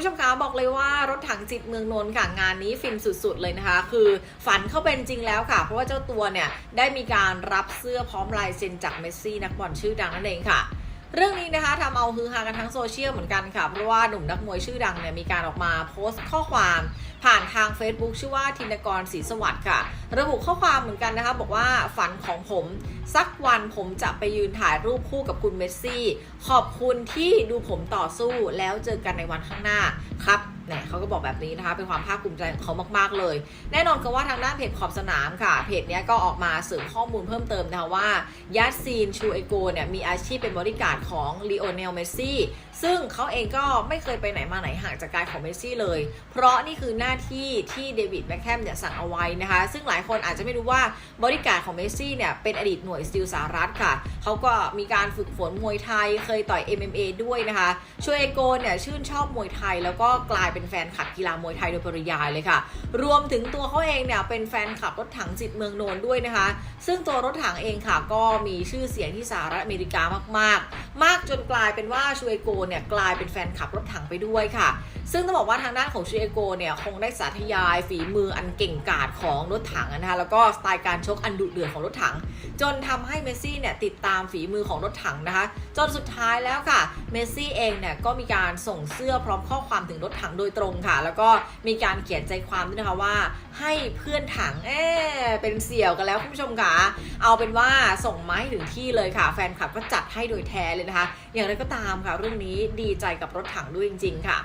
ผู้ชมคะบอกเลยว่ารถถังจิตเมืองนนท์ค่ะงานนี้ฟินสุดๆเลยนะคะ คือฝันเข้าเป็นจริงแล้วค่ะ เพราะว่าเจ้าตัวเนี่ยได้มีการรับเสื้อพร้อมลายเซ็นจากเมสซี่นักบอลชื่อดังนั่นเองค่ะ เรื่องนี้นะคะทำเอาฮือฮากันทั้งโซเชียลเหมือนกันค่ะ เพราะว่าหนุ่มนักมวยชื่อดังเนี่ยมีการออกมาโพสต์ข้อความผ่านทาง Facebook ชื่อว่าธินกรศรีสวัสดิ์ค่ะ ระบุข้อความเหมือนกันนะคะ บอกว่าฝันของผม สักวันผมจะไปยืนถ่ายรูปคู่กับคุณเมสซี่ ขอบคุณที่ดูผมต่อสู้แล้วเจอกันในวันข้างหน้าครับ เนี่ยเขาก็บอกแบบนี้นะคะ เป็นความภาคภูมิใจของเขามากๆเลย แน่นอนก็ว่าทางด้านเพจขอบสนามค่ะ เพจเนี้ยก็ออกมาเสริมข้อมูลเพิ่มเติมนะคะว่ายัสซีนชูเอโกเนี่ยมีอาชีพเป็นบริการของลีโอเนลเมสซี่ซึ่งเขาเองก็ไม่เคยไปไหนมาไหนห่างจากการของเมสซี่เลย เพราะนี่คือหน้าที่ที่เดวิดแบ็คแฮมเนี่ยสั่งเอาไว้นะคะ ซึ่งหลายคนอาจจะไม่รู้ว่าบริการของเมสซี่เนี่ยเป็นอดีตหน่วยสติลสหรัฐค่ะ เขาก็มีการฝึกฝนมวยไทยเคยต่อย MMA ด้วยนะคะชูเอโกเนี่ยชื่นชอบมวยไทยแล้วก็กลายเป็นแฟนคลับกีฬามวยไทยโดยปริยายเลยค่ะ รวมถึงตัวเขาเองเนี่ยเป็นแฟนคลับรถถังจิตเมืองนนท์ด้วยนะคะ ซึ่งตัวรถถังเองค่ะก็มีชื่อเสียงที่สหรัฐอเมริกามาก ๆ มากจนกลายเป็นว่าชูเอโกเนี่ยกลายเป็นแฟนคลับรถถังไปด้วยค่ะ ซึ่งต้องบอกว่าทางด้านของชูเอโกเนี่ยคงได้สาธยายฝีมืออันเก่งกาจของรถถังนะคะแล้วก็สไตล์การชกอันดุเดือดของรถถัง จนทำให้เมสซี่เนี่ยติดตามฝีมือของรถถังนะคะ จนสุดท้ายแล้วค่ะเมสซี่เองเนี่ยก็มีการส่งเสื้อพร้อมข้อความถึงรถถังโดยตรงค่ะ แล้วก็มีการเขียนใจความด้วยนะคะว่า ให้เพื่อนถังเอ๊ะเป็นเสี่ยวกันแล้วคุณผู้ชมค่ะเอาเป็นว่าส่งมาให้ถึงที่เลยค่ะ แฟนคลับก็จัดให้โดยแท้เลยนะคะ อย่างไรก็ตามค่ะเรื่องนี้ดีใจกับรถถังด้วยจริง ๆ ค่ะ